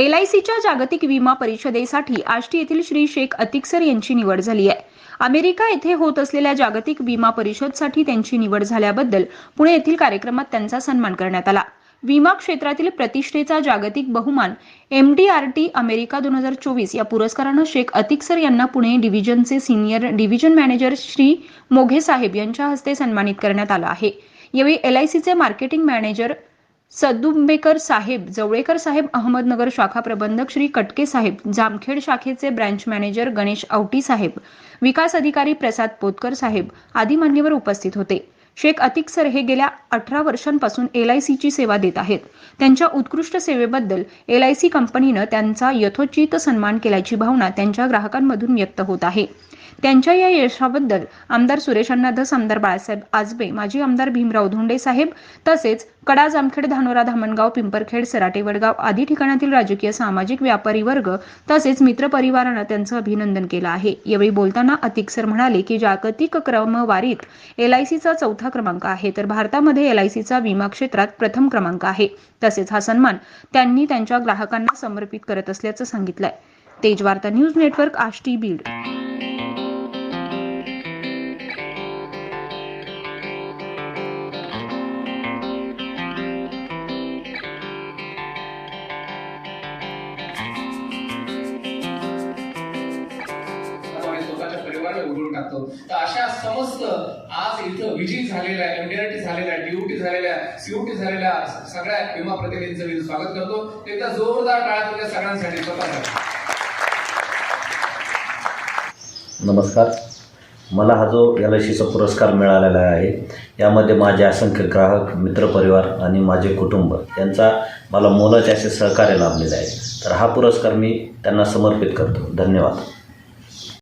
एलआयसीच्या जागतिक विमा परिषदेसाठी आष्टी येथील श्री शेख अतिकसर यांची निवड झाली आहे. अमेरिका येथे होत असलेल्या जागतिक विमा परिषदसाठी त्यांची निवड झाल्याबद्दल पुणे येथील कार्यक्रमात त्यांचा सन्मान करण्यात आला. विमा क्षेत्रातील प्रतिष्ठेचा जागतिक बहुमान M D R T America दोन हजार चोवीस या पुरस्कारानं शेख अतिकसर यांना Pune डिव्हिजनचे senior division manager Shri Moghe साहेब यांच्या हस्ते सन्मानित करण्यात आलं आहे. यावेळी एलआयसीचे मार्केटिंग मॅनेजर सदुंबेकर साहेब जवळेकर साहेब अहमदनगर शाखा प्रबंधक श्री कटके साहेब जामखेड शाखेचे ब्रँच मॅनेजर गणेश आवटी साहेब विकास अधिकारी प्रसाद पोतकर साहेब आदी मान्यवर उपस्थित होते. शेख अतिक सर हे गेल्या अठरा वर्षांपासून एल आय सीची सेवा देत आहेत. त्यांच्या उत्कृष्ट सेवेबद्दल एल आय सी कंपनीनं त्यांचा यथोचित सन्मान केल्याची भावना त्यांच्या ग्राहकांमधून व्यक्त होत आहे. त्यांच्या या यशाबद्दल आमदार सुरेश अण्णा धस आमदार बाळासाहेब आजबे माजी आमदार भीमराव धोंडे साहेब तसेच कडा जामखेड धानोरा धामणगाव पिंपरखेड सराटे वडगाव आदी ठिकाणातील राजकीय सामाजिक व्यापारी वर्ग तसेच मित्रपरिवारानं त्यांचं अभिनंदन केलं आहे. यावेळी बोलताना अतिक सर म्हणाले की जागतिक क्रमवारीत एलआयसीचा चौथा क्रमांक आहे तर भारतामध्ये एलआयसीचा विमा क्षेत्रात प्रथम क्रमांक आहे. तसेच हा सन्मान त्यांनी त्यांच्या ग्राहकांना समर्पित करत असल्याचं सांगितलंय. Tejvarta news network Ashti Beed. स्वतःच्या उघडून टाकतो. तर अशा समस्त आज इथं विजयी झालेल्या एमडीआरटी झालेल्या डीयूटी झालेल्या सीयूटी झालेल्या सगळ्या विमा प्रतिनिधींचं मी स्वागत करतो. एकदा जोरदार टाळ्या तुमच्या सगळ्यांसाठी. स्वतः नमस्कार. मला हा जो एल आय सीचा पुरस्कार मिळालेला आहे यामध्ये माझे असंख्य ग्राहक मित्रपरिवार आणि माझे कुटुंब यांचा मला मोलाचे असे सहकार्य लाभलेले आहे. तर हा पुरस्कार मी त्यांना समर्पित करतो. धन्यवाद.